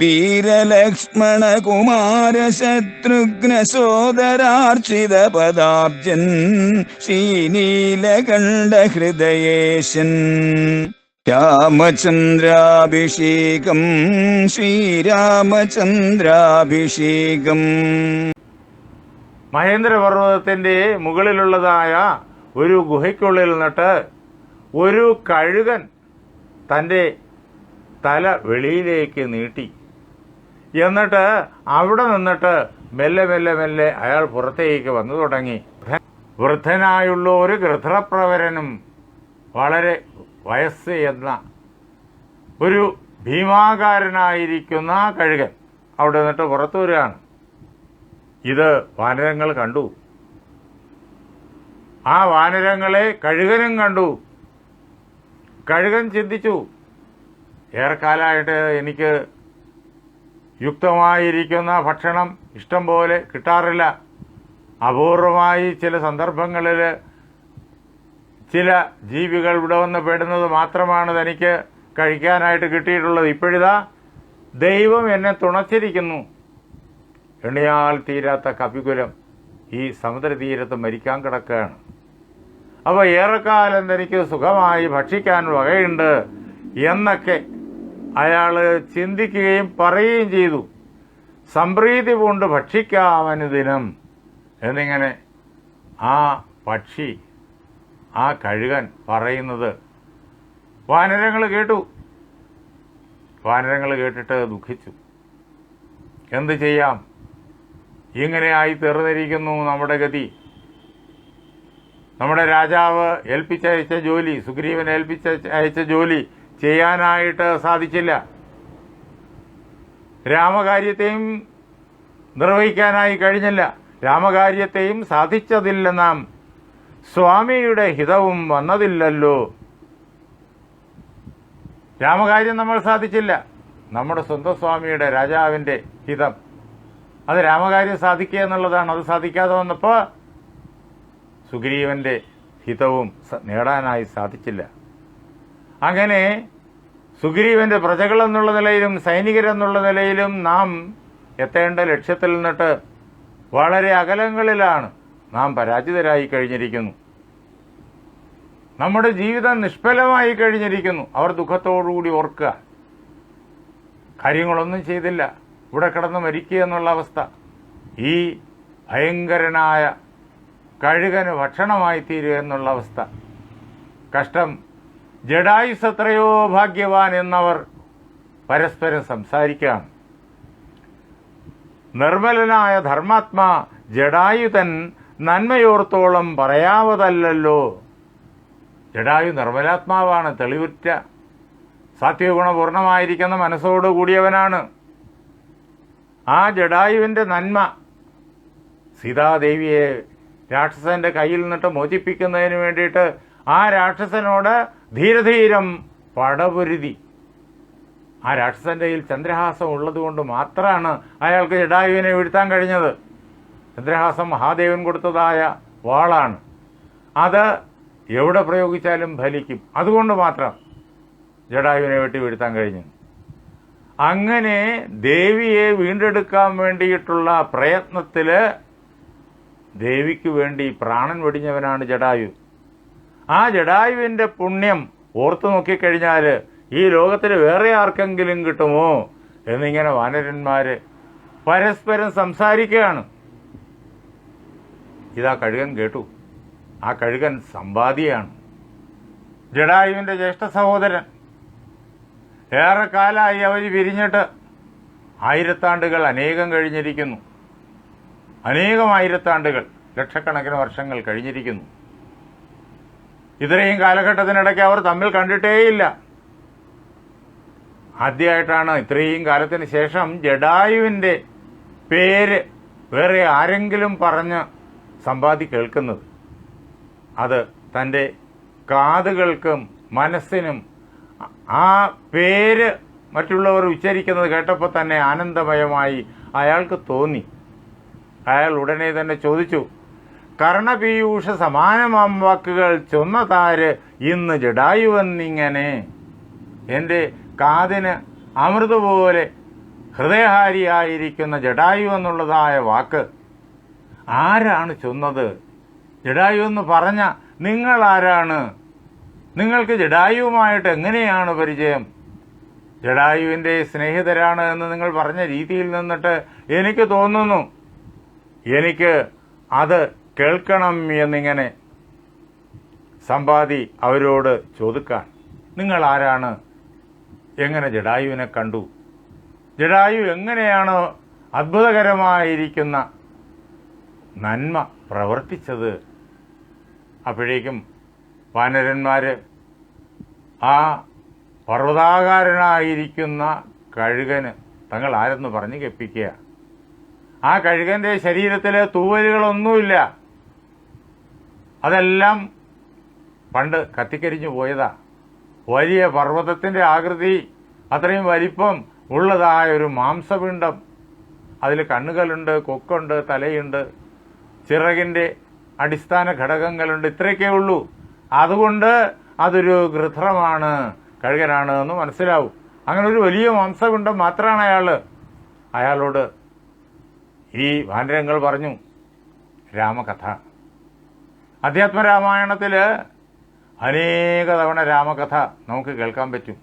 വീരലക്ഷ്മണ കുമാര ശത്രുഘ്ന സോദരാർച്ചിത പദാബ്ജൻ ശ്രീനീലകണ്ഠ ഹൃദയേശൻ രാമചന്ദ്രാഭിഷേകം ശ്രീരാമചന്ദ്രാഭിഷേകം. മഹേന്ദ്രപർവതത്തിന്റെ മുകളിലുള്ളതായ ഒരു ഗുഹയ്ക്കുള്ളിൽ നിന്നിട്ട് ഒരു കഴുകൻ തന്റെ തല വെളിയിലേക്ക് നീട്ടി. എന്നിട്ട് അവിടെ നിന്നിട്ട് മെല്ലെ മെല്ലെ മെല്ലെ അയാൾ പുറത്തേക്ക് വന്നു തുടങ്ങി. വൃദ്ധനായുള്ള ഒരു ഗൃധ്രപ്രവരനും വളരെ വയസ്സ് എന്ന ഒരു ഭീമാകാരനായിരിക്കുന്ന കഴുകൻ അവിടെ നിന്നിട്ട് പുറത്തു വരികയാണ്. ഇത് വാനരങ്ങൾ കണ്ടു. ആ വാനരങ്ങളെ കഴുകനും കണ്ടു. കഴുകൻ ചിന്തിച്ചു ഏറെക്കാലമായിട്ട് എനിക്ക് യുക്തമായിരിക്കുന്ന ഭക്ഷണം ഇഷ്ടം പോലെ കിട്ടാറില്ല. അപൂർവമായി ചില സന്ദർഭങ്ങളിൽ ചില ജീവികൾ ഇവിടെ വന്ന് പെടുന്നത് മാത്രമാണ് തനിക്ക് കഴിക്കാനായിട്ട് കിട്ടിയിട്ടുള്ളത്. ഇപ്പോഴിതാ ദൈവം എന്നെ തുണച്ചിരിക്കുന്നു. എണ്ണിയാൽ തീരാത്ത കപികുലം ഈ സമുദ്രതീരത്ത് മരിക്കാൻ കിടക്കുകയാണ്. അപ്പോൾ ഏറെക്കാലം തനിക്ക് സുഖമായി ഭക്ഷിക്കാൻ വകയുണ്ട് എന്നൊക്കെ അയാൾ ചിന്തിക്കുകയും പറയുകയും ചെയ്തു. സംപ്രീതി കൊണ്ട് ഭക്ഷിക്കാമനുദിനം എന്നിങ്ങനെ ആ പക്ഷി ആ കഴുകൻ പറയുന്നത് വാനരങ്ങൾ കേട്ടു. വാനരങ്ങൾ കേട്ടിട്ട് ദുഃഖിച്ചു. എന്ത് ചെയ്യാം? ഇങ്ങനെ ആയി തീർന്നിരിക്കുന്നു നമ്മുടെ ഗതി. നമ്മുടെ രാജാവ് ഏൽപ്പിച്ചയച്ച ജോലി സുഗ്രീവൻ ഏൽപ്പിച്ച അയച്ച ജോലി ചെയ്യാനായിട്ട് സാധിച്ചില്ല. രാമകാര്യത്തെയും നിർവഹിക്കാനായി കഴിഞ്ഞില്ല. രാമകാര്യത്തെയും സാധിച്ചതില്ല നാം. സ്വാമിയുടെ ഹിതവും വന്നതില്ലല്ലോ. രാമകാര്യം നമ്മൾ സാധിച്ചില്ല. നമ്മുടെ സ്വന്തം സ്വാമിയുടെ രാജാവിന്റെ ഹിതം. അത് രാമകാര്യം സാധിക്കുക എന്നുള്ളതാണ്. അത് സാധിക്കാതെ വന്നപ്പോൾ സുഗ്രീവന്റെ ഹിതവും നേടാനായി സാധിച്ചില്ല. അങ്ങനെ സുഗ്രീവന്റെ പ്രജകൾ എന്നുള്ള നിലയിലും സൈനികരെന്നുള്ള നിലയിലും നാം എത്തേണ്ട ലക്ഷ്യത്തിൽ നിന്നിട്ട് വളരെ അകലങ്ങളിലാണ് നാം പരാജിതരായി കഴിഞ്ഞിരിക്കുന്നു. നമ്മുടെ ജീവിതം നിഷ്ഫലമായി കഴിഞ്ഞിരിക്കുന്നു. അവർ ദുഃഖത്തോടുകൂടി ഓർക്കുക. കാര്യങ്ങളൊന്നും ചെയ്തില്ല. ഇവിടെ കിടന്ന് മരിക്കുക എന്നുള്ള അവസ്ഥ. ഈ ഭയങ്കരനായ കഴുകന് ഭക്ഷണമായി തീരുക എന്നുള്ള അവസ്ഥ. കഷ്ടം ജഡായുസ് എത്രയോ ഭാഗ്യവാൻ എന്നവർ പരസ്പരം സംസാരിക്കാം. നിർമ്മലനായ ധർമാത്മാ ജഡായുതൻ നന്മയോർത്തോളം പറയാവതല്ലോ ജഡായു നിർമ്മലാത്മാവാണ് തെളിവുറ്റ സാത്വഗുണപൂർണമായിരിക്കുന്ന മനസ്സോട് കൂടിയവനാണ്. ആ ജഡായുവിന്റെ നന്മ സീതാദേവിയെ രാക്ഷസന്റെ കയ്യിൽ നിന്നിട്ട് മോചിപ്പിക്കുന്നതിന് വേണ്ടിയിട്ട് ആ രാക്ഷസനോട് ധീരധീരം പടപൊരുതി. ആ രാക്ഷസന്റെ കയ്യിൽ ചന്ദ്രഹാസം ഉള്ളതുകൊണ്ട് മാത്രമാണ് അയാൾക്ക് ജഡായുവിനെ വീഴ്ത്താൻ കഴിഞ്ഞത്. ചന്ദ്രഹാസം മഹാദേവൻ കൊടുത്തതായ വാളാണ്. അത് എവിടെ പ്രയോഗിച്ചാലും ഫലിക്കും. അതുകൊണ്ട് മാത്രം ജഡായുവിനെ വെട്ടി വീഴ്ത്താൻ കഴിഞ്ഞു. അങ്ങനെ ദേവിയെ വീണ്ടെടുക്കാൻ വേണ്ടിയിട്ടുള്ള പ്രയത്നത്തിൽ ദേവിക്ക് വേണ്ടി പ്രാണൻ വെടിഞ്ഞവനാണ് ജഡായു. ആ ജഡായുവിന്റെ പുണ്യം ഓർത്തു നോക്കിക്കഴിഞ്ഞാൽ ഈ ലോകത്തിൽ വേറെ ആർക്കെങ്കിലും കിട്ടുമോ? എന്നിങ്ങനെ വാനരന്മാർ പരസ്പരം സംസാരിക്കുകയാണ്. ഇതാ കഴുകൻ കേട്ടു. ആ കഴുകൻ സമ്പാദിയാണ്. ജഡായുവിന്റെ ജ്യേഷ്ഠ സഹോദരൻ. ഏറെ ഏറെക്കാലമായി അവർ പിരിഞ്ഞിട്ട് ആയിരത്താണ്ടുകൾ അനേകം കഴിഞ്ഞിരിക്കുന്നു. അനേകം ആയിരത്താണ്ടുകൾ ലക്ഷക്കണക്കിന് വർഷങ്ങൾ കഴിഞ്ഞിരിക്കുന്നു. ഇത്രയും കാലഘട്ടത്തിനിടയ്ക്ക് അവർ തമ്മിൽ കണ്ടിട്ടേയില്ല. ആദ്യമായിട്ടാണ് ഇത്രയും കാലത്തിന് ശേഷം ജഡായുവിന്റെ പേര് വേറെ ആരെങ്കിലും പറഞ്ഞ് സമ്പാദി കേൾക്കുന്നത്. അത് തന്റെ കാതുകൾക്കും മനസ്സിനും ആ പേര് മറ്റുള്ളവർ ഉച്ചരിക്കുന്നത് കേട്ടപ്പോൾ തന്നെ ആനന്ദമയമായി അയാൾക്ക് തോന്നി. അയാൾ ഉടനെ തന്നെ ചോദിച്ചു കർണപീയൂഷ സമാനമാം വാക്കുകൾ ചൊന്ന താര് ഇന്ന് ജഡായുവെന്നിങ്ങനെ എന്റെ കാതിന് അമൃത് പോലെ ഹൃദയഹാരിയായിരിക്കുന്ന ജഡായു എന്നുള്ളതായ വാക്ക്. ആരാണ് ചൊന്നത്? ജഡായു എന്ന് പറഞ്ഞ നിങ്ങൾ ആരാണ്? നിങ്ങൾക്ക് ജഡായുവുമായിട്ട് എങ്ങനെയാണ് പരിചയം? ജഡായുവിന്റെ സ്നേഹിതരാണ് എന്ന് നിങ്ങൾ പറഞ്ഞ രീതിയിൽ നിന്നിട്ട് എനിക്ക് തോന്നുന്നു. എനിക്ക് അത് കേൾക്കണം എന്നിങ്ങനെ സമ്പാദി അവരോട് ചോദിക്കാൻ നിങ്ങൾ ആരാണ്? എങ്ങനെ ജഡായുവിനെ കണ്ടു? ജഡായു എങ്ങനെയാണ് അത്ഭുതകരമായിരിക്കുന്ന നന്മ പ്രവർത്തിച്ചത്? അപ്പോഴേക്കും വാനരന്മാർ ആ പർവതാകാരനായിരിക്കുന്ന കഴുകന് തങ്ങൾ ആരെന്ന് പറഞ്ഞു കെപ്പിക്കുക ആ കഴുകന്റെ ശരീരത്തിലെ തൂവലുകളൊന്നുമില്ല. അതെല്ലാം പണ്ട് കത്തിക്കരിഞ്ഞു പോയതാ. വലിയ പർവതത്തിന്റെ ആകൃതി അത്രയും വലിപ്പം ഉള്ളതായ ഒരു മാംസപിണ്ഡം. അതിൽ കണ്ണുകളുണ്ട് കൊക്കുണ്ട് തലയുണ്ട്. ചിറകിന്റെ അടിസ്ഥാന ഘടകങ്ങളുണ്ട്. ഇത്രയൊക്കെ ഉള്ളൂ. അതുകൊണ്ട് അതൊരു ഗൃധ്രമാണ് കഴുകനാണ് എന്ന് മനസ്സിലാവും. അങ്ങനെ ഒരു വലിയ മാംസപിണ്ഡം മാത്രമാണ് അയാൾ അയാളോട് ഈ വാനരങ്ങൾ പറഞ്ഞു. രാമകഥ. അധ്യാത്മരാമായണത്തിൽ അനേക തവണ രാമകഥ നമുക്ക് കേൾക്കാൻ പറ്റും.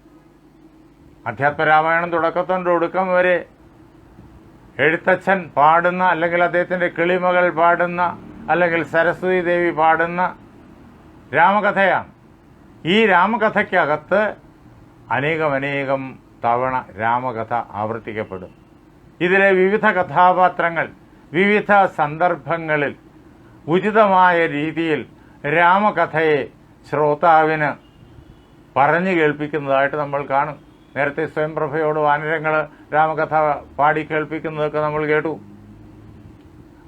അധ്യാത്മരാമായണം തുടക്കത്തോണ്ട് ഒടുക്കം വരെ എഴുത്തച്ഛൻ പാടുന്ന അല്ലെങ്കിൽ അദ്ദേഹത്തിന്റെ കിളിമകൾ പാടുന്ന അല്ലെങ്കിൽ സരസ്വതി ദേവി പാടുന്ന രാമകഥയാണ്. ഈ രാമകഥയ്ക്കകത്ത് അനേകമനേകം അനേകം തവണ രാമകഥ ആവർത്തിക്കപ്പെടും. ഇതിലെ വിവിധ കഥാപാത്രങ്ങൾ വിവിധ സന്ദർഭങ്ങളിൽ ഉചിതമായ രീതിയിൽ രാമകഥയെ ശ്രോതാവിന് പറഞ്ഞു കേൾപ്പിക്കുന്നതായിട്ട് നമ്മൾ കാണും. നേരത്തെ സ്വയംപ്രഭയോട് വാനരങ്ങൾ രാമകഥ പാടി കേൾപ്പിക്കുന്നതൊക്കെ നമ്മൾ കേട്ടു.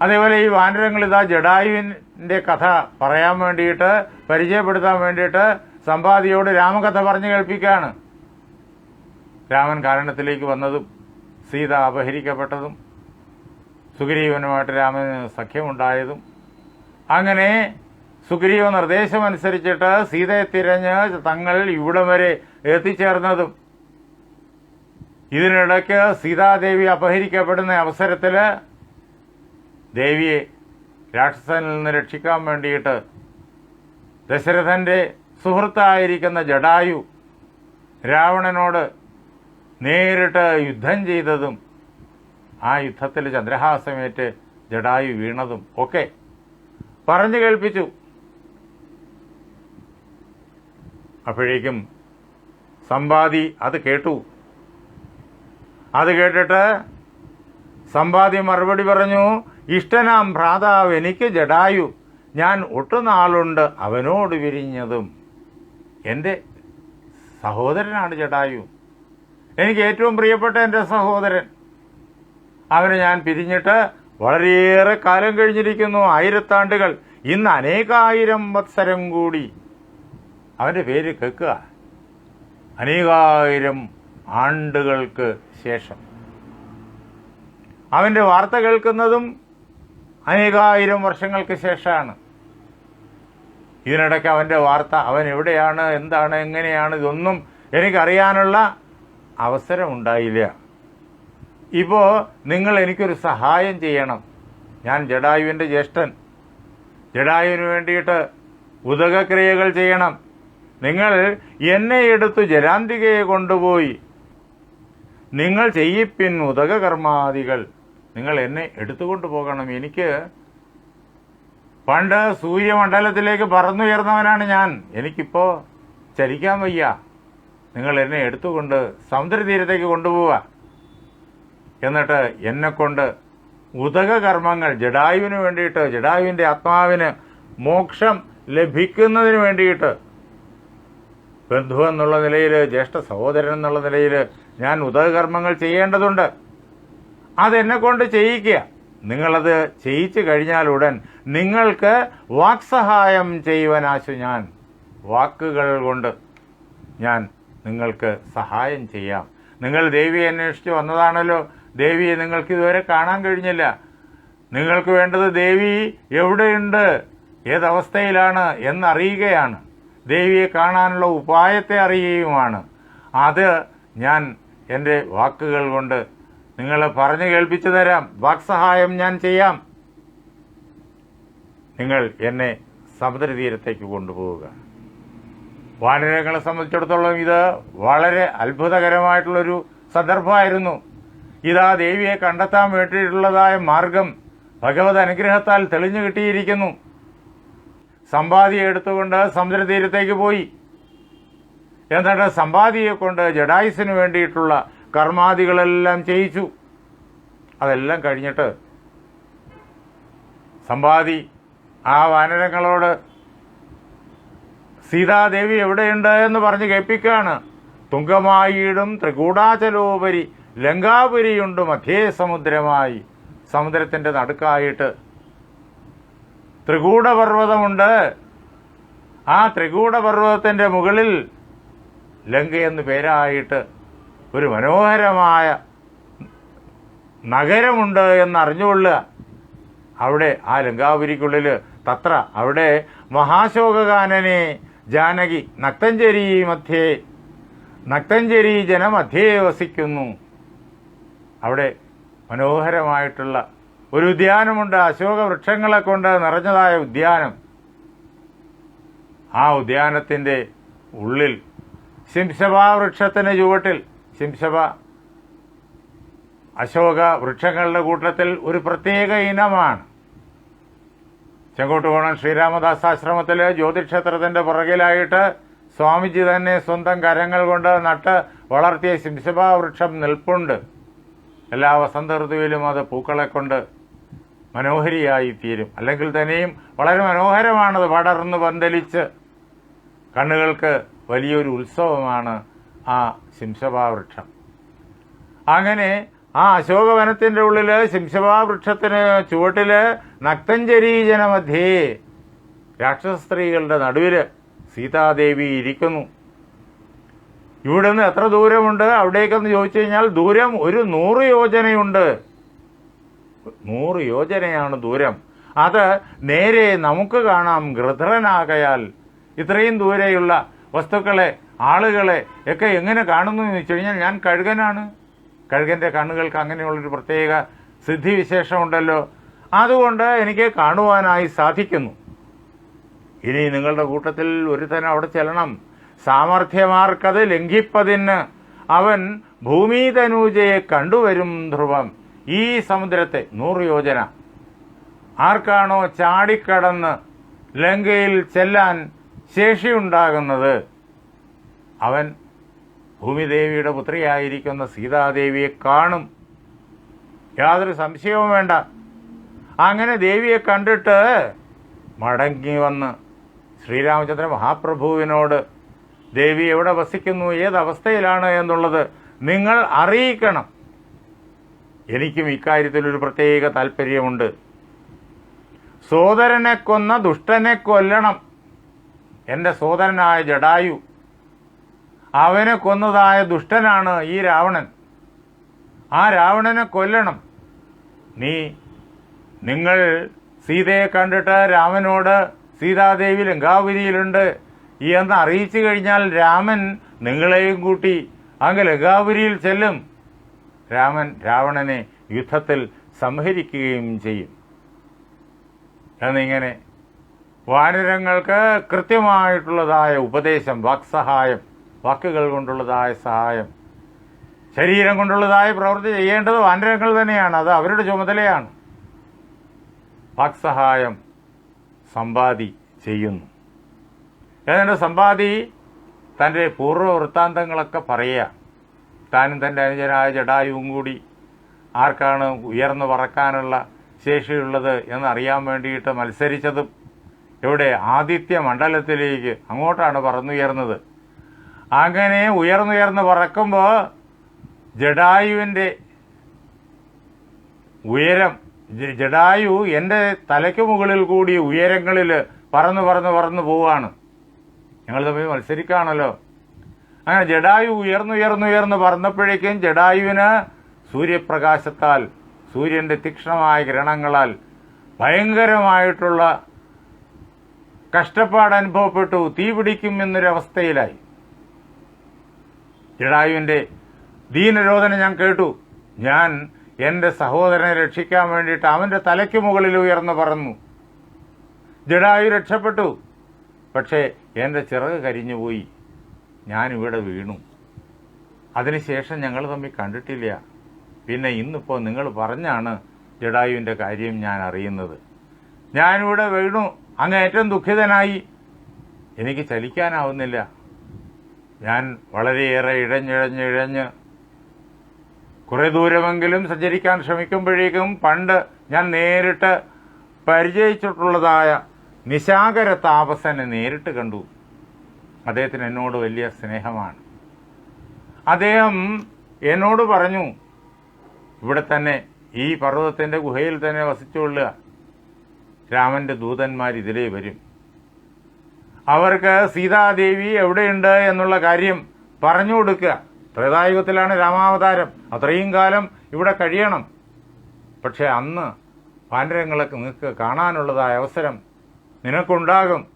അതേപോലെ ഈ വാനരങ്ങൾ ഇതാ ജഡായുവിന്റെ കഥ പറയാൻ വേണ്ടിയിട്ട് പരിചയപ്പെടുത്താൻ വേണ്ടിയിട്ട് സമ്പാദിയോട് രാമകഥ പറഞ്ഞു കേൾപ്പിക്കുകയാണ്. രാമൻ കാരണത്തിലേക്ക് വന്നതും സീത അപഹരിക്കപ്പെട്ടതും സുഗ്രീവനുമായിട്ട് രാമന് സഖ്യമുണ്ടായതും അങ്ങനെ സുഗ്രീവ നിർദ്ദേശമനുസരിച്ചിട്ട് സീതയെ തിരഞ്ഞ് തങ്ങൾ ഇവിടം വരെ എത്തിച്ചേർന്നതും ഇതിനിടയ്ക്ക് സീതാദേവി അപഹരിക്കപ്പെടുന്ന അവസരത്തിൽ ദേവിയെ രാക്ഷസനിൽ നിന്ന് രക്ഷിക്കാൻ വേണ്ടിയിട്ട് ദശരഥന്റെ സുഹൃത്തായിരിക്കുന്ന ജഡായു രാവണനോട് നേരിട്ട് യുദ്ധം ചെയ്തതും ആ യുദ്ധത്തിൽ ചന്ദ്രഹാസമേറ്റ് ജഡായു വീണതും ഒക്കെ പറഞ്ഞു കേൾപ്പിച്ചു. അപ്പോഴേക്കും സമ്പാദി അത് കേട്ടു. അത് കേട്ടിട്ട് സമ്പാദി മറുപടി പറഞ്ഞു ഇഷ്ടനാം ഭ്രാതാവ് എനിക്ക് ജഡായു. ഞാൻ ഒട്ടുനാളുണ്ട് അവനോട് വിരിഞ്ഞതും. എന്റെ സഹോദരനാണ് ജഡായു. എനിക്ക് ഏറ്റവും പ്രിയപ്പെട്ട എന്റെ സഹോദരൻ. അവനെ ഞാൻ പിരിഞ്ഞിട്ട് വളരെയേറെ കാലം കഴിഞ്ഞിരിക്കുന്നു. ആയിരത്താണ്ടുകൾ. ഇന്ന് അനേകായിരം വത്സരം കൂടി അവന്റെ പേര് കേൾക്കുക. അനേകായിരം ആണ്ടുകൾക്ക് ശേഷം. അവന്റെ വാർത്ത കേൾക്കുന്നതും അനേകായിരം വർഷങ്ങൾക്ക് ശേഷമാണ്. ഇതിനിടയ്ക്ക് അവന്റെ വാർത്ത അവൻ എവിടെയാണ് എന്താണ് എങ്ങനെയാണ് ഇതൊന്നും എനിക്കറിയാനുള്ള അവസരം ഉണ്ടായില്ല. ഇപ്പോൾ നിങ്ങൾ എനിക്കൊരു സഹായം ചെയ്യണം. ഞാൻ ജഡായുവിന്റെ ജ്യേഷ്ഠൻ. ജഡായുവിന് വേണ്ടിയിട്ട് ഉദകക്രിയകൾ ചെയ്യണം. നിങ്ങൾ എന്നെ എടുത്തു ജരാന്തികയെ കൊണ്ടുപോയി. നിങ്ങൾ ചെയ്യിപ്പിൻ ഉദകകർമാദികൾ. നിങ്ങൾ എന്നെ എടുത്തുകൊണ്ട് പോകണം. എനിക്ക് പണ്ട് സൂര്യമണ്ഡലത്തിലേക്ക് പറന്നുയർന്നവനാണ് ഞാൻ. എനിക്കിപ്പോൾ ചലിക്കാൻ വയ്യ. നിങ്ങൾ എന്നെ എടുത്തുകൊണ്ട് സമുദ്രതീരത്തേക്ക് കൊണ്ടുപോവുക എന്നിട്ട് എന്നെക്കൊണ്ട് ഉദകകർമ്മങ്ങൾ ജഡായുവിന് വേണ്ടിയിട്ട് ജഡായുവിന്റെ ആത്മാവിന് മോക്ഷം ലഭിക്കുന്നതിന് വേണ്ടിയിട്ട്. ബന്ധു എന്നുള്ള നിലയിൽ ജ്യേഷ്ഠ സഹോദരൻ എന്നുള്ള നിലയിൽ ഞാൻ ഉദകകർമ്മങ്ങൾ ചെയ്യേണ്ടതുണ്ട്. അതെന്നെ കൊണ്ട് ചെയ്യിക്കുക. നിങ്ങളത് ചെയ്യിച്ചു കഴിഞ്ഞാൽ ഉടൻ നിങ്ങൾക്ക് വാക്സഹായം ചെയ്യുവാനാശു ഞാൻ. വാക്കുകൾ കൊണ്ട് ഞാൻ നിങ്ങൾക്ക് സഹായം ചെയ്യാം. നിങ്ങൾ ദേവിയെ അന്വേഷിച്ച് വന്നതാണല്ലോ. ദേവിയെ നിങ്ങൾക്ക് ഇതുവരെ കാണാൻ കഴിഞ്ഞില്ല. നിങ്ങൾക്ക് വേണ്ടത് ദേവി എവിടെയുണ്ട്? ഏതവസ്ഥയിലാണ് എന്നറിയുകയാണ്. ദേവിയെ കാണാനുള്ള ഉപായത്തെ അറിയുകയുമാണ്. അത് ഞാൻ എന്റെ വാക്കുകൾ കൊണ്ട് നിങ്ങളെ പറഞ്ഞു കേൾപ്പിച്ചു തരാം. വാക്സഹായം ഞാൻ ചെയ്യാം. നിങ്ങൾ എന്നെ സമുദ്രതീരത്തേക്ക് കൊണ്ടുപോവുക. വാനരങ്ങളെ സംബന്ധിച്ചിടത്തോളം ഇത് വളരെ അത്ഭുതകരമായിട്ടുള്ളൊരു സന്ദർഭമായിരുന്നു. ഇതാ ദേവിയെ കണ്ടെത്താൻ വേണ്ടിയിട്ടുള്ളതായ മാർഗം ഭഗവത് അനുഗ്രഹത്താൽ തെളിഞ്ഞു കിട്ടിയിരിക്കുന്നു. സമ്പാദിയെ എടുത്തുകൊണ്ട് സമുദ്രതീരത്തേക്ക് പോയി. എന്നിട്ട് സമ്പാദിയെ കൊണ്ട് ജഡായുസിന് വേണ്ടിയിട്ടുള്ള കർമാദികളെല്ലാം ചെയ്യിച്ചു. അതെല്ലാം കഴിഞ്ഞിട്ട് സമ്പാദി ആ വാനരങ്ങളോട് സീതാദേവി എവിടെയുണ്ട്? എന്ന് പറഞ്ഞ് കേൾപ്പിക്കുകയാണ്. തുങ്കമായിടും ത്രികൂടാചലോപരി ലങ്കാപുരിയുണ്ട് മധ്യേ സമുദ്രമായി. സമുദ്രത്തിന്റെ നടുക്കായിട്ട് ത്രികൂടപർവതമുണ്ട്. ആ ത്രികൂടപർവതത്തിന്റെ മുകളിൽ ലങ്ക എന്ന് പേരായിട്ട് ഒരു മനോഹരമായ നഗരമുണ്ട് എന്നറിഞ്ഞുകൊള്ളുക. അവിടെ ആ ലങ്കാപുരിക്കുള്ളിൽ തത്ര അവിടെ മഹാശോകഗാനനെ ജാനകി നക്തഞ്ചേരി മധ്യേ നക്തഞ്ചേരി ജനമധ്യേ വസിക്കുന്നു. അവിടെ മനോഹരമായിട്ടുള്ള ഒരു ഉദ്യാനമുണ്ട്. അശോക വൃക്ഷങ്ങളെ കൊണ്ട് നിറഞ്ഞതായ ഉദ്യാനം. ആ ഉദ്യാനത്തിന്റെ ഉള്ളിൽ ശിംശഭ വൃക്ഷത്തിന് ചുവട്ടിൽ ശിംശഭ അശോക വൃക്ഷങ്ങളുടെ കൂട്ടത്തിൽ ഒരു പ്രത്യേക ഇനമാണ്. ചെങ്കോട്ടുകോണം ശ്രീരാമദാസ് ആശ്രമത്തിൽ ജ്യോതിക്ഷേത്രത്തിന്റെ പുറകിലായിട്ട് സ്വാമിജി തന്നെ സ്വന്തം കരങ്ങൾ കൊണ്ട് നട്ട് വളർത്തിയ ശിംശഭ വൃക്ഷം നിൽപ്പുണ്ട്. എല്ലാ വസന്ത ഋതുവിലും അത് പൂക്കളെ കൊണ്ട് മനോഹരിയായി തീരും. അല്ലെങ്കിൽ തന്നെയും വളരെ മനോഹരമാണത് പടർന്ന് പന്തലിച്ച് കണ്ണുകൾക്ക് വലിയൊരു ഉത്സവമാണ് ആ ശിംശഭാ വൃക്ഷം അങ്ങനെ ആ അശോകവനത്തിന്റെ ഉള്ളിൽ ശിംശഭാ വൃക്ഷത്തിന് നക്തഞ്ചരീജന നക്തഞ്ചരീജനമധ്യേ രാക്ഷസ സ്ത്രീകളുടെ നടുവിൽ സീതാദേവി ഇരിക്കുന്നു. ഇവിടുന്ന് എത്ര ദൂരമുണ്ട്? അവിടേക്കെന്ന് ചോദിച്ചു കഴിഞ്ഞാൽ ദൂരം ഒരു നൂറ് യോജനയുണ്ട്. നൂറ് യോജനയാണ് ദൂരം. അത് നേരെ നമുക്ക് കാണാം ഗൃധ്രനാകയാൽ. ഇത്രയും ദൂരെയുള്ള വസ്തുക്കളെ ആളുകളെ ഒക്കെ എങ്ങനെ കാണുന്നു എന്ന് വെച്ച് കഴിഞ്ഞാൽ ഞാൻ കഴുകനാണ്. കഴുകന്റെ കണ്ണുകൾക്ക് അങ്ങനെയുള്ളൊരു പ്രത്യേക സിദ്ധിവിശേഷമുണ്ടല്ലോ. അതുകൊണ്ട് എനിക്ക് കാണുവാനായി സാധിക്കുന്നു. ഇനി നിങ്ങളുടെ കൂട്ടത്തിൽ ഒരുത്തൻ അവിടെ ചെല്ലണം. സാമർഥ്യമാർക്കത് ലംഘിപ്പതിന് അവൻ ഭൂമിതനൂജയെ കണ്ടുവരും ധ്രുവം. ഈ സമുദ്രത്തെ നൂറ് യോജന. ആർക്കാണോ ചാടിക്കടന്ന് ലങ്കയിൽ ചെല്ലാൻ ശേഷിയുണ്ടാകുന്നത്? അവൻ ഭൂമിദേവിയുടെ പുത്രിയായിരിക്കുന്ന സീതാദേവിയെ കാണും. യാതൊരു സംശയവും വേണ്ട. അങ്ങനെ ദേവിയെ കണ്ടിട്ട് മടങ്ങി വന്ന് ശ്രീരാമചന്ദ്ര മഹാപ്രഭുവിനോട് ദേവി എവിടെ വസിക്കുന്നു ഏതവസ്ഥയിലാണ് എന്നുള്ളത് നിങ്ങൾ അറിയിക്കണം. എനിക്കും ഇക്കാര്യത്തിൽ ഒരു പ്രത്യേക താല്പര്യമുണ്ട്. സോദരനെ കൊന്ന ദുഷ്ടനെ കൊല്ലണം. എന്റെ സോദരനായ ജഡായു അവനെ കൊന്നതായ ദുഷ്ടനാണ് ഈ രാവണൻ. ആ രാവണനെ കൊല്ലണം. നീ നിങ്ങൾ സീതയെ കണ്ടിട്ട് രാമനോട് സീതാദേവി ലങ്കാപുരിയിലുണ്ട്. എന്ന് അറിയിച്ചു കഴിഞ്ഞാൽ രാമൻ നിങ്ങളെയും കൂട്ടി അങ്ങ് ലഗാപുരിയിൽ ചെല്ലും. രാമൻ രാവണനെ യുദ്ധത്തിൽ സംഹരിക്കുകയും ചെയ്യും. എന്നിങ്ങനെ വാനരങ്ങൾക്ക് കൃത്യമായിട്ടുള്ളതായ ഉപദേശം വാക്സഹായം വാക്കുകൾ കൊണ്ടുള്ളതായ സഹായം ശരീരം കൊണ്ടുള്ളതായ പ്രവൃത്തി ചെയ്യേണ്ടത് വാനരങ്ങൾ തന്നെയാണ് അത് അവരുടെ ചുമതലയാണ്. വാക്സഹായം സമ്പാദി ചെയ്യുന്നു. എന്നിട്ട് സമ്പാദി തന്റെ പൂർവ വൃത്താന്തങ്ങളൊക്കെ പറയുക. താനും തന്റെ അനുജനായ ജഡായുവും കൂടി ആർക്കാണ് ഉയർന്നു പറക്കാനുള്ള ശേഷിയുള്ളത് എന്നറിയാൻ വേണ്ടിയിട്ട് മത്സരിച്ചതും ഇവിടെ ആദിത്യ മണ്ഡലത്തിലേക്ക് അങ്ങോട്ടാണ് പറന്നുയർന്നത്. അങ്ങനെ ഉയർന്നുയർന്ന് പറക്കുമ്പോൾ ജഡായുവിന്റെ ഉയരം ജഡായു എന്റെ തലയ്ക്ക് മുകളിൽ കൂടി ഉയരങ്ങളിൽ പറന്ന് പറന്ന് പറന്ന് പോവുകയാണ് ഞങ്ങൾ തമ്മിൽ മത്സരിക്കുകയാണല്ലോ. അങ്ങനെ ജഡായു ഉയർന്നുയർന്നുയർന്ന് പറന്നപ്പോഴേക്കും ജഡായുവിന് സൂര്യപ്രകാശത്താൽ സൂര്യന്റെ തീക്ഷ്ണമായ കിരണങ്ങളാൽ ഭയങ്കരമായിട്ടുള്ള കഷ്ടപ്പാട് അനുഭവപ്പെട്ടു. തീ പിടിക്കും എന്നൊരവസ്ഥയിലായി. ജഡായുവിന്റെ ദീനരോധന ഞാൻ കേട്ടു. ഞാൻ എന്റെ സഹോദരനെ രക്ഷിക്കാൻ വേണ്ടിയിട്ട് അവന്റെ തലയ്ക്ക് മുകളിൽ ഉയർന്നു പറന്നു. ജഡായു രക്ഷപ്പെട്ടു. പക്ഷേ എന്റെ ചിറക് കരിഞ്ഞുപോയി ഞാനിവിടെ വീണു. അതിനുശേഷം ഞങ്ങൾ തമ്മിൽ കണ്ടിട്ടില്ല. പിന്നെ ഇന്നിപ്പോൾ നിങ്ങൾ പറഞ്ഞാണ് ജഡായുവിന്റെ കാര്യം ഞാൻ അറിയുന്നത്. ഞാനിവിടെ വീണു. അങ്ങ് ഏറ്റവും ദുഃഖിതനായി. എനിക്ക് ചലിക്കാനാവുന്നില്ല. ഞാൻ വളരെയേറെ ഇഴഞ്ഞിഴഞ്ഞിഴഞ്ഞ് കുറേ ദൂരമെങ്കിലും സഞ്ചരിക്കാൻ ശ്രമിക്കുമ്പോഴേക്കും പണ്ട് ഞാൻ നേരിട്ട് പരിചയിച്ചിട്ടുള്ളതായ നിശാകര താപസനെ നേരിട്ട് കണ്ടു. അദ്ദേഹത്തിന് എന്നോട് വലിയ സ്നേഹമാണ്. അദ്ദേഹം എന്നോട് പറഞ്ഞു ഇവിടെ തന്നെ ഈ പർവതത്തിന്റെ ഗുഹയിൽ തന്നെ വസിച്ചുകൊള്ളുക. രാമന്റെ ദൂതന്മാർ ഇതിലേ വരും. അവർക്ക് സീതാദേവി എവിടെയുണ്ട് എന്നുള്ള കാര്യം പറഞ്ഞു കൊടുക്കുക. ത്രേതായുഗത്തിലാണ് രാമാവതാരം. അത്രയും കാലം ഇവിടെ കഴിയണം. പക്ഷേ അന്ന് പാണ്ഡരങ്ങളൊക്കെ നിങ്ങൾക്ക് കാണാനുള്ളതായ അവസരം നിനക്കുണ്ടാകും.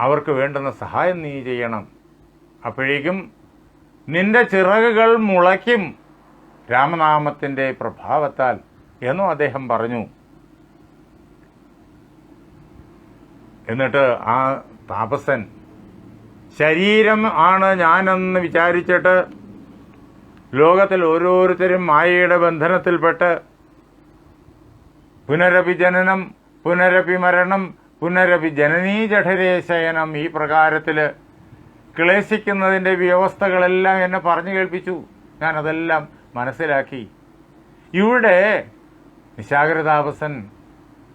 അവർക്ക് വേണ്ടുന്ന സഹായം നീ ചെയ്യണം. അപ്പോഴേക്കും നിന്റെ ചിറകുകൾ മുളയ്ക്കും രാമനാമത്തിന്റെ പ്രഭാവത്താൽ എന്നും അദ്ദേഹം പറഞ്ഞു. എന്നിട്ട് ആ താപസൻ ശരീരം ആണ് ഞാനെന്ന് വിചാരിച്ചിട്ട് ലോകത്തിൽ ഓരോരുത്തരും മായയുടെ ബന്ധനത്തിൽപ്പെട്ട് പുനരപി ജനനം പുനരപി മരണം പുനരപി ജനനീ ജഠരേ ശയനം ഈ പ്രകാരത്തിൽ ക്ലേശിക്കുന്നതിന്റെ വ്യവസ്ഥകളെല്ലാം എന്നെ പറഞ്ഞു കേൾപ്പിച്ചു. ഞാനതെല്ലാം മനസ്സിലാക്കി. ഇവിടെ നിശാഗ്രതാപസൻ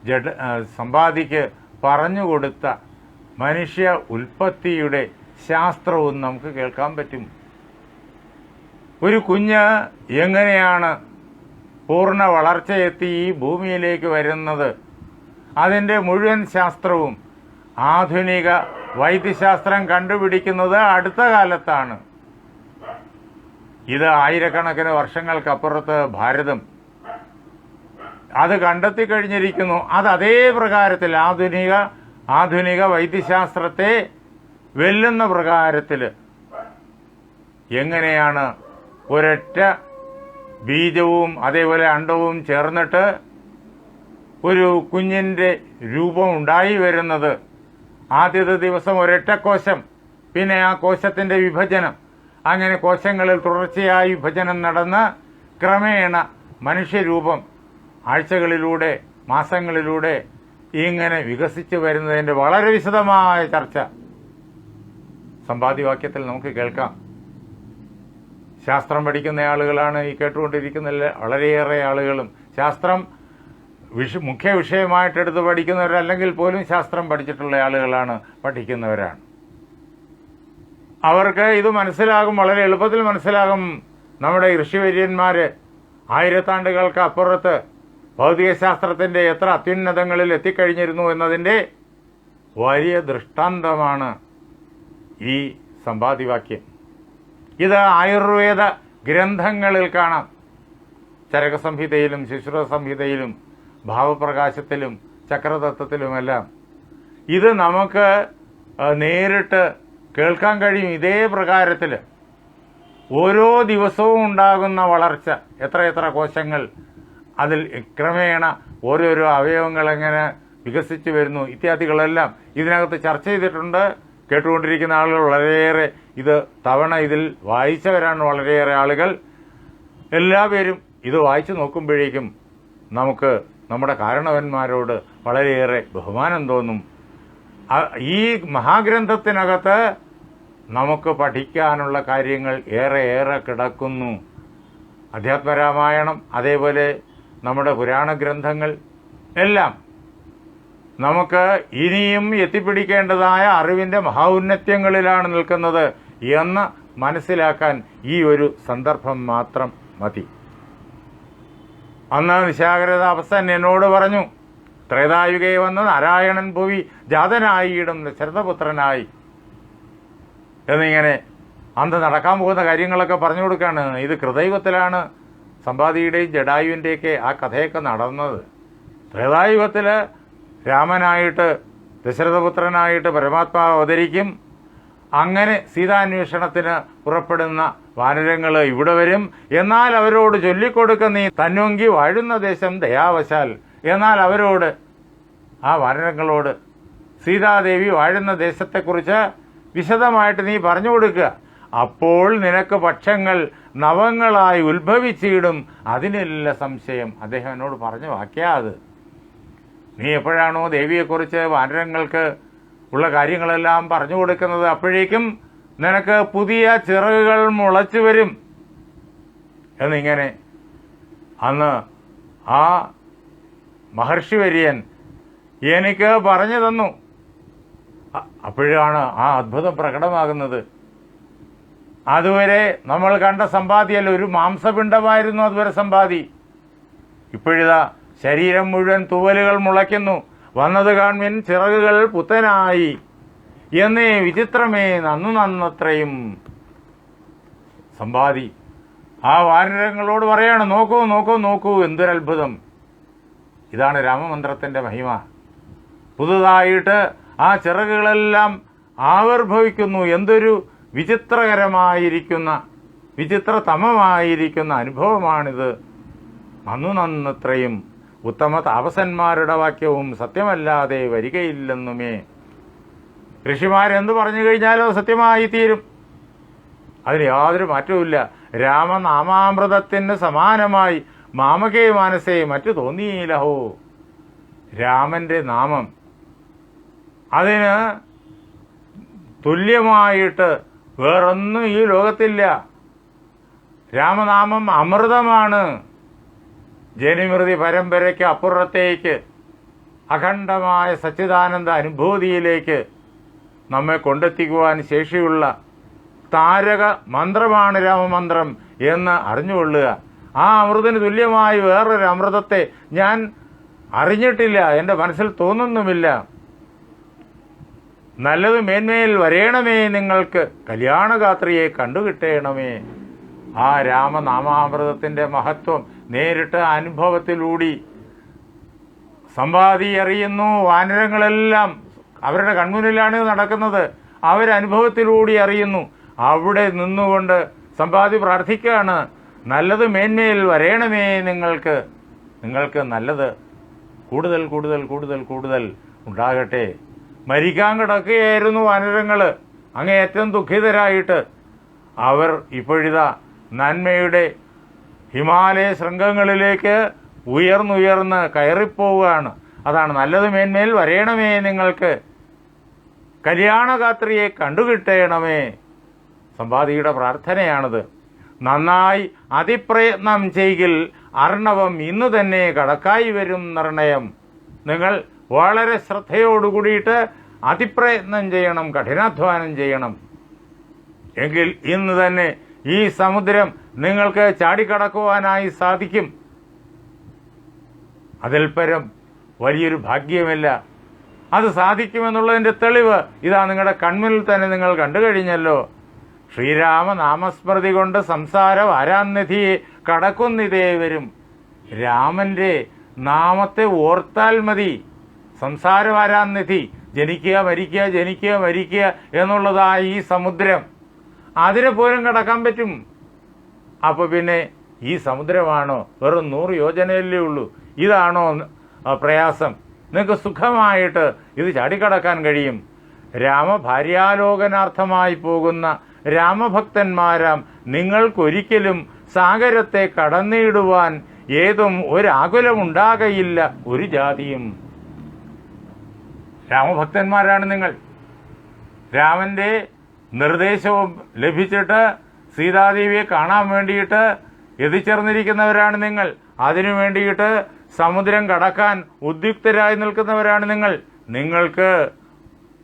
ജഡ് സമ്പാദിക്ക് പറഞ്ഞുകൊടുത്ത മനുഷ്യ ഉൽപ്പത്തിയുടെ ശാസ്ത്രവും നമുക്ക് കേൾക്കാൻ പറ്റും. ഒരു കുഞ്ഞ് എങ്ങനെയാണ് പൂർണ വളർച്ചയെത്തി ഈ ഭൂമിയിലേക്ക് വരുന്നത്? അതിന്റെ മുഴുവൻ ശാസ്ത്രവും ആധുനിക വൈദ്യശാസ്ത്രം കണ്ടുപിടിക്കുന്നത് അടുത്ത കാലത്താണ്. ഇത് ആയിരക്കണക്കിന് വർഷങ്ങൾക്കപ്പുറത്ത് ഭാരതം അത് കണ്ടെത്തി കഴിഞ്ഞിരിക്കുന്നു. അത് അതേ പ്രകാരത്തിൽ ആധുനിക ആധുനിക വൈദ്യശാസ്ത്രത്തെ വെല്ലുന്ന പ്രകാരത്തിൽ എങ്ങനെയാണ് ഒരൊറ്റ ബീജവും അതേപോലെ അണ്ടവും ചേർന്നിട്ട് ഒരു കുഞ്ഞിന്റെ രൂപം ഉണ്ടായി വരുന്നത്. ആദ്യത്തെ ദിവസം ഒരൊറ്റ കോശം പിന്നെ ആ കോശത്തിന്റെ വിഭജനം. അങ്ങനെ കോശങ്ങളിൽ തുടർച്ചയായി വിഭജനം നടന്ന് ക്രമേണ മനുഷ്യരൂപം ആഴ്ചകളിലൂടെ മാസങ്ങളിലൂടെ ഇങ്ങനെ വികസിച്ചു വരുന്നതിന്റെ വളരെ വിശദമായ ചർച്ച. സമ്പാദ്യവാക്യത്തിൽ നമുക്ക് കേൾക്കാം. ശാസ്ത്രം പഠിക്കുന്ന ആളുകളാണ് ഈ കേട്ടുകൊണ്ടിരിക്കുന്ന വളരെയേറെ ആളുകളും. ശാസ്ത്രം വിഷ മുഖ്യ വിഷയമായിട്ട് എടുത്ത് പഠിക്കുന്നവരല്ലെങ്കിൽ പോലും ശാസ്ത്രം പഠിച്ചിട്ടുള്ള ആളുകളാണ് പഠിക്കുന്നവരാണ്. അവർക്ക് ഇത് മനസ്സിലാകും വളരെ എളുപ്പത്തിൽ മനസ്സിലാകും. നമ്മുടെ ഋഷിവര്യന്മാർ ആയിരത്താണ്ടുകൾക്ക് അപ്പുറത്ത് ഭൗതികശാസ്ത്രത്തിന്റെ എത്ര അത്യുന്നതങ്ങളിൽ എത്തിക്കഴിഞ്ഞിരുന്നു എന്നതിന്റെ വലിയ ദൃഷ്ടാന്തമാണ് ഈ സമ്പാദിവാക്യം ഇത് ആയുർവേദ ഗ്രന്ഥങ്ങളിൽ കാണാം. ചരക സംഹിതയിലും ശുശ്രൂഷ സംഹിതയിലും ഭാവപ്രകാശത്തിലും ചക്രതത്വത്തിലുമെല്ലാം. ഇത് നമുക്ക് നേരിട്ട് കേൾക്കാൻ കഴിയും ഇതേ പ്രകാരത്തിൽ ഓരോ ദിവസവും ഉണ്ടാകുന്ന വളർച്ച എത്ര എത്ര കോശങ്ങൾ അതിൽ ക്രമേണ ഓരോരോ അവയവങ്ങൾ എങ്ങനെ വികസിച്ചു വരുന്നു ഇത്യാദികളെല്ലാം ഇതിനകത്ത് ചർച്ച ചെയ്തിട്ടുണ്ട്. കേട്ടുകൊണ്ടിരിക്കുന്ന ആളുകൾ വളരെയേറെ ഇത് തവണ ഇതിൽ വായിച്ചവരാണ് വളരെയേറെ ആളുകൾ. എല്ലാവരും ഇത് വായിച്ചു നോക്കുമ്പോഴേക്കും നമുക്ക് നമ്മുടെ കാരണവന്മാരോട് വളരെയേറെ ബഹുമാനം തോന്നും. ഈ മഹാഗ്രന്ഥത്തിനകത്ത് നമുക്ക് പഠിക്കാനുള്ള കാര്യങ്ങൾ ഏറെ ഏറെ കിടക്കുന്നു. അധ്യാത്മരാമായണം അതേപോലെ നമ്മുടെ പുരാണ ഗ്രന്ഥങ്ങൾ എല്ലാം നമുക്ക് ഇനിയും എത്തിപ്പിടിക്കേണ്ടതായ അറിവിന്റെ മഹൗന്നത്യങ്ങളിലാണ് നിൽക്കുന്നത് എന്ന് മനസ്സിലാക്കാൻ ഈ ഒരു സന്ദർഭം മാത്രം മതി. അന്ന് നിശാകരദാസൻ എന്നോട് പറഞ്ഞു ത്രേതായുകയെ വന്ന് നാരായണൻ ഭൂവി ജാതനായിടും ദശരഥപുത്രനായി എന്നിങ്ങനെ അന്ന് നടക്കാൻ പോകുന്ന കാര്യങ്ങളൊക്കെ പറഞ്ഞു കൊടുക്കുകയാണ് ഇത് കൃതയുഗത്തിലാണ് സമ്പാദിയുടെയും ജഡായുവിന്റെയൊക്കെ ആ കഥയൊക്കെ നടന്നത്. ത്രേതായുഗത്തിൽ രാമനായിട്ട് ദശരഥപുത്രനായിട്ട് പരമാത്മാവ് അവതരിക്കും. അങ്ങനെ സീതാന്വേഷണത്തിന് പുറപ്പെടുന്ന വാനരങ്ങൾ ഇവിടെ വരും. എന്നാൽ അവരോട് ചൊല്ലിക്കൊടുക്കുന്ന നീ തന്നൊങ്കി വാഴുന്ന ദേശം ദയാവശാൽ. എന്നാൽ അവരോട് ആ വാനരങ്ങളോട് സീതാദേവി വാഴുന്ന ദേശത്തെക്കുറിച്ച് വിശദമായിട്ട് നീ പറഞ്ഞു കൊടുക്കുക അപ്പോൾ നിനക്ക് പക്ഷങ്ങൾ നവങ്ങളായി ഉത്ഭവിച്ചിടും. അതിനില്ല സംശയം. അദ്ദേഹം എന്നോട് പറഞ്ഞു വാക്യാ അത്. നീ എപ്പോഴാണോ ദേവിയെക്കുറിച്ച് വാനരങ്ങൾക്ക് ഉള്ള കാര്യങ്ങളെല്ലാം പറഞ്ഞു കൊടുക്കുന്നത് അപ്പോഴേക്കും നിനക്ക് പുതിയ ചിറകുകൾ മുളച്ചു വരും. എന്നിങ്ങനെ അന്ന് ആ മഹർഷി വര്യൻ എനിക്ക് പറഞ്ഞു തന്നു. അപ്പോഴാണ് ആ അത്ഭുതം പ്രകടമാകുന്നത്. അതുവരെ നമ്മൾ കണ്ട സമ്പാദിയല്ല ഒരു മാംസപിണ്ഡമായിരുന്നു അതുവരെ സമ്പാദി ഇപ്പോഴിതാ ശരീരം മുഴുവൻ തൂവലുകൾ മുളയ്ക്കുന്നു. വന്നത് കാൺമിൻ ചിറകുകൾ പുത്തനായി. എന്നേ വിചിത്രമേ നന്നു നന്നത്രയും. സമ്പാദി ആ വാനരങ്ങളോട് പറയാണ് നോക്കൂ നോക്കൂ നോക്കൂ എന്തൊരത്ഭുതം. ഇതാണ് രാമമന്ത്രത്തിന്റെ മഹിമ. പുതുതായിട്ട് ആ ചിറകുകളെല്ലാം ആവിർഭവിക്കുന്നു. എന്തൊരു വിചിത്രകരമായിരിക്കുന്ന വിചിത്രതമമായിരിക്കുന്ന അനുഭവമാണിത്. നന്നു നന്നത്രയും. ഉത്തമ താപസന്മാരുടെ വാക്യവും സത്യമല്ലാതെ വരികയില്ലെന്നുമേ. ഋഷിമാരെന്ത് പറഞ്ഞു കഴിഞ്ഞാലോ സത്യമായി തീരും അതിന് യാതൊരു മാറ്റവുമില്ല. രാമനാമാമൃതത്തിന് സമാനമായി മാമകേ മാനസേ മറ്റു തോന്നിയില്ലഹോ. രാമന്റെ നാമം. അതിന് തുല്യമായിട്ട് വേറൊന്നും ഈ ലോകത്തില്ല. രാമനാമം അമൃതമാണ്. ജനിമൃതി പരമ്പരയ്ക്ക് അപ്പുറത്തേക്ക് അഖണ്ഡമായ സച്ചിദാനന്ദ അനുഭൂതിയിലേക്ക് നമ്മെ കൊണ്ടെത്തിക്കുവാൻ ശേഷിയുള്ള താരക മന്ത്രമാണ് രാമമന്ത്രം എന്ന് അറിഞ്ഞുകൊള്ളുക. ആ അമൃതിന് തുല്യമായി വേറൊരു അമൃതത്തെ ഞാൻ അറിഞ്ഞിട്ടില്ല. എന്റെ മനസ്സിൽ തോന്നുന്നുമില്ല. നല്ലത് മേന്മയിൽ വരേണമേ. നിങ്ങൾക്ക് കല്യാണഗാത്രിയെ കണ്ടുകിട്ടേണമേ. ആ രാമനാമാമൃതത്തിന്റെ മഹത്വം നേരിട്ട് അനുഭവത്തിലൂടി സമ്പാദി അറിയുന്നു വാനരങ്ങളെല്ലാം അവരുടെ കൺമുന്നിലാണ് നടക്കുന്നത്. അവരനുഭവത്തിലൂടി അറിയുന്നു. അവിടെ നിന്നുകൊണ്ട് സമ്പാദി പ്രാർത്ഥിക്കുകയാണ്. നല്ലത് മേന്മയിൽ വരേണമേ നിങ്ങൾക്ക്. നിങ്ങൾക്ക് നല്ലത് കൂടുതൽ കൂടുതൽ കൂടുതൽ കൂടുതൽ ഉണ്ടാകട്ടെ. മരിക്കാൻ കിടക്കുകയായിരുന്നു വാനരങ്ങൾ അങ്ങേയറ്റം ദുഃഖിതരായിട്ട്. അവർ ഇപ്പോഴിതാ നന്മയുടെ ഹിമാലയ ശൃംഗങ്ങളിലേക്ക് ഉയർന്നുയർന്ന് കയറിപ്പോവുകയാണ്. അതാണ് നല്ലത് മേന്മേൽ വരയണമേ നിങ്ങൾക്ക്. കല്യാണകാത്രിയെ കണ്ടുകിട്ടേണമേ. സമ്പാദിയുടെ പ്രാർത്ഥനയാണത്. നന്നായി അതിപ്രയത്നം ചെയ്യിൽ അർണവം ഇന്ന് തന്നെ കടക്കായി വരും നിർണയം. നിങ്ങൾ വളരെ ശ്രദ്ധയോടുകൂടിയിട്ട് അതിപ്രയത്നം ചെയ്യണം കഠിനാധ്വാനം ചെയ്യണം. എങ്കിൽ ഇന്ന് തന്നെ ഈ സമുദ്രം നിങ്ങൾക്ക് ചാടിക്കടക്കുവാനായി സാധിക്കും. അതിൽ പരം വലിയൊരു ഭാഗ്യമില്ല. അത് സാധിക്കുമെന്നുള്ളതിന്റെ തെളിവ് ഇതാ നിങ്ങളുടെ കൺമുന്നിൽ തന്നെ നിങ്ങൾ കണ്ടു കഴിഞ്ഞല്ലോ. ശ്രീരാമ നാമസ്മൃതി കൊണ്ട് സംസാരം ആരാന്നിധിയെ കടക്കുന്നിതേ വരും. രാമന്റെ നാമത്തെ ഓർത്താൽ മതി. സംസാരം ആരാന്നിധി? ജനിക്കുക മരിക്കുക ജനിക്കുക മരിക്കുക എന്നുള്ളതാ ഈ സമുദ്രം. അതിനെ പോലും കടക്കാൻ പറ്റും. അപ്പൊ പിന്നെ ഈ സമുദ്രമാണോ? വെറും നൂറ് യോജനയല്ലേ ഉള്ളൂ. ഇതാണോ പ്രയാസം? നിങ്ങൾക്ക് സുഖമായിട്ട് ഇത് ചാടിക്കടക്കാൻ കഴിയും. രാമഭാര്യാലോകനാർത്ഥമായി പോകുന്ന രാമഭക്തന്മാരാം നിങ്ങൾക്കൊരിക്കലും സാഗരത്തെ കടന്നിടുവാൻ ഏതും ഒരാകുലമുണ്ടാകയില്ല ഒരു ജാതിയും. രാമഭക്തന്മാരാണ് നിങ്ങൾ. രാമന്റെ നിർദ്ദേശവും ലഭിച്ചിട്ട് സീതാദേവിയെ കാണാൻ വേണ്ടിയിട്ട് എത്തിച്ചേർന്നിരിക്കുന്നവരാണ് നിങ്ങൾ. അതിനു വേണ്ടിയിട്ട് സമുദ്രം കടക്കാൻ ഉദ്യുക്തരായി നിൽക്കുന്നവരാണ് നിങ്ങൾ. നിങ്ങൾക്ക്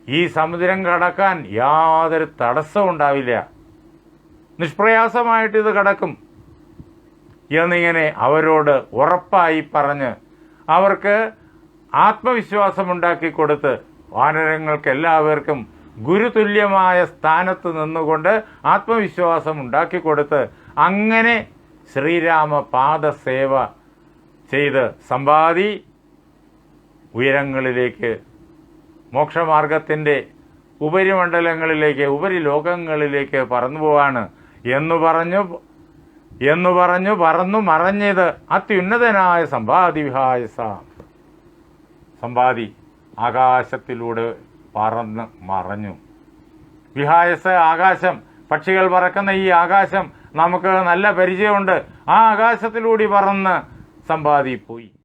ഈ സമുദ്രം കടക്കാൻ യാതൊരു തടസ്സവും ഉണ്ടാവില്ല. നിഷ്പ്രയാസമായിട്ട് ഇത് കടക്കും. എന്നിങ്ങനെ അവരോട് ഉറപ്പായി പറഞ്ഞ് അവർക്ക് ആത്മവിശ്വാസമുണ്ടാക്കി കൊടുത്ത് വാനരങ്ങൾക്ക് എല്ലാവർക്കും ഗുരുതുല്യമായ സ്ഥാനത്ത് നിന്നുകൊണ്ട് ആത്മവിശ്വാസം ഉണ്ടാക്കി കൊടുത്ത് അങ്ങനെ ശ്രീരാമ പാദസേവ ചെയ്ത് സമ്പാദി ഉയരങ്ങളിലേക്ക് മോക്ഷമാർഗത്തിന്റെ ഉപരിമണ്ഡലങ്ങളിലേക്ക് ഉപരിലോകങ്ങളിലേക്ക് പറന്നു പോവാണ്. എന്ന് പറഞ്ഞു എന്നു പറഞ്ഞു പറന്നു മറഞ്ഞത് അത്യുന്നതനായ സമ്പാദി വിഹായസ സമ്പാദി ആകാശത്തിലൂടെ പറന്ന് മറഞ്ഞു. വിഹായസ ആകാശം. പക്ഷികൾ പറക്കുന്ന ഈ ആകാശം നമുക്ക് നല്ല പരിചയമുണ്ട്. ആ ആകാശത്തിലൂടി പറന്ന് സമ്പാദി പോയി